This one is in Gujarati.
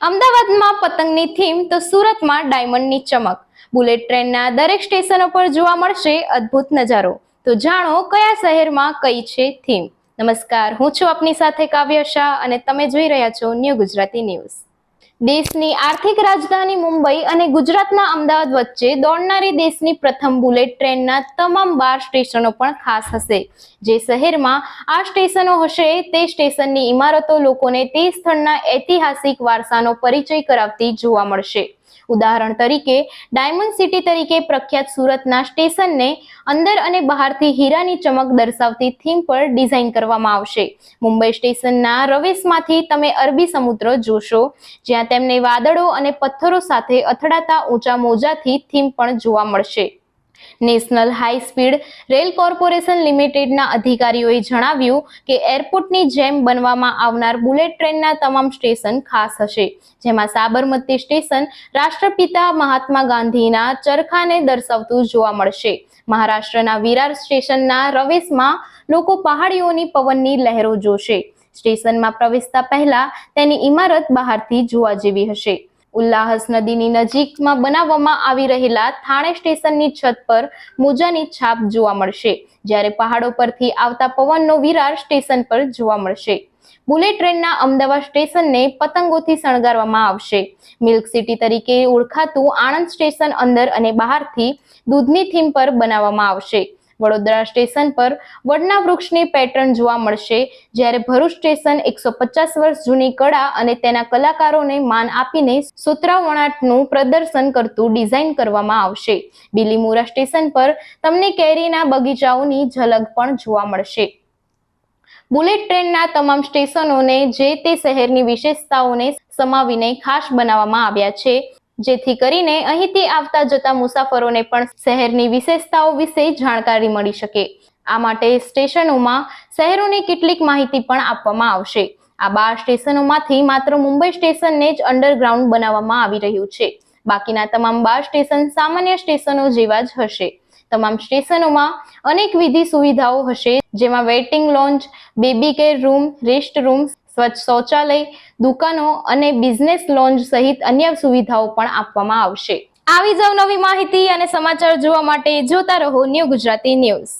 અમદાવાદમાં પતંગની થીમ તો સુરતમાં ડાયમંડની ચમક. બુલેટ ટ્રેનના દરેક સ્ટેશનો પર જોવા મળશે અદ્ભુત નજારો. તો જાણો કયા શહેરમાં કઈ છે થીમ નમસ્કાર, હું છું આપની સાથે કાવ્ય શાહ અને તમે જોઈ રહ્યા છો ન્યૂ ગુજરાતી ન્યૂઝ દેશની આર્થિક રાજધાની મુંબઈ અને ગુજરાતના અમદાવાદ વચ્ચે દોડનારી દેશની પ્રથમ બુલેટ ટ્રેનના તમામ બાર સ્ટેશનો પણ ખાસ હશે. જે શહેરમાં આ સ્ટેશનો હશે, તે સ્ટેશનની ઇમારતો લોકોને તે સ્થળના ઐતિહાસિક વારસાનો પરિચય કરાવતી જોવા મળશે. ઉદાહરણ તરીકે, ડાયમંડ સિટી તરીકે પ્રખ્યાત સુરતના સ્ટેશનને અંદર અને બહારથી હીરાની ચમક દર્શાવતી થીમ પર ડિઝાઇન કરવામાં આવશે. મુંબઈ સ્ટેશનના રવેશમાંથી તમે અરબી સમુદ્ર જોશો, જ્યાં તેમને વાદળો અને પથ્થરો સાથે અથડાતા ઊંચા મોજાથી થીમ પણ જોવા મળશે. National High Speed Rail Corporation લિમિટેડના અધિકારીઓએ જણાવ્યું કે એરપોર્ટની જેમ બનવામાં આવનાર બુલેટ ટ્રેનના તમામ સ્ટેશન ખાસ હશે, જેમાં સાબરમતી સ્ટેશન રાષ્ટ્રપિતા મહાત્મા ગાંધીના ચરખાને દર્શાવતું જોવા મળશે. મહારાષ્ટ્રના વિરાર સ્ટેશનના રવેશમાં લોકો પહાડીઓની પવનની લહેરો જોશે. સ્ટેશનમાં પ્રવેશતા પહેલા તેની ઇમારત બહારથી જોવા જેવી હશે. ઉલ્લાહસ નદીની નજીકમાં બનાવવામાં આવી રહેલા થાણે સ્ટેશનની છત પર મોજાની છાપ જોવા મળશે, જ્યારે પહાડો પરથી આવતા પવનનો વિરાર સ્ટેશન પર જોવા મળશે. બુલેટ ટ્રેનના અમદાવાદ સ્ટેશનને પતંગોથી શણગારવામાં આવશે. મિલ્ક સિટી તરીકે ઓળખાતું આણંદ સ્ટેશન અંદર અને બહારથી દૂધની થીમ પર બનાવવામાં આવશે. વડોદરા સ્ટેશન પર વડના વૃક્ષની પેટર્ન જોવા મળશે. જ્યારે ભરૂચ સ્ટેશન એકસો પચાસ વર્ષ જૂની કળા અને તેના કલાકારોને માન આપીને સુતરાવણાટનું પ્રદર્શન કરતું ડિઝાઇન કરવામાં આવશે. બિલીમુરા સ્ટેશન પર તમને કેરીના બગીચાઓની ઝલક પણ જોવા મળશે. બુલેટ ટ્રેનના તમામ સ્ટેશનોને જે તે શહેરની વિશેષતાઓને સમાવીને ખાસ બનાવવામાં આવ્યા છે. જેથી કરીને અહીંથી આવતા જતા મુસાફરોને પણ શહેરની વિશેષતાઓ વિશે જાણકારી મળી શકે. આ માટે સ્ટેશનોમાં શહેરોની કેટલીક માહિતી પણ આપવામાં આવશે. આ બાર સ્ટેશનોમાંથી માત્ર મુંબઈ સ્ટેશનને જ અંડરગ્રાઉન્ડ બનાવવામાં આવી રહ્યું છે. બાકીના તમામ બાર સ્ટેશન સામાન્ય સ્ટેશનો જેવા જ હશે. તમામ સ્ટેશનોમાં અનેક વિધિ સુવિધાઓ હશે, જેમાં waiting lounge, baby care room, rest room સ્વચ્છ શૌચાલય, દુકાનો અને બિઝનેસ લોન્જ સહિત અન્ય સુવિધાઓ પણ આપવામાં આવશે. આવી જ નવી માહિતી અને સમાચાર જોવા માટે જોતા રહો ન્યૂ ગુજરાતી ન્યૂઝ.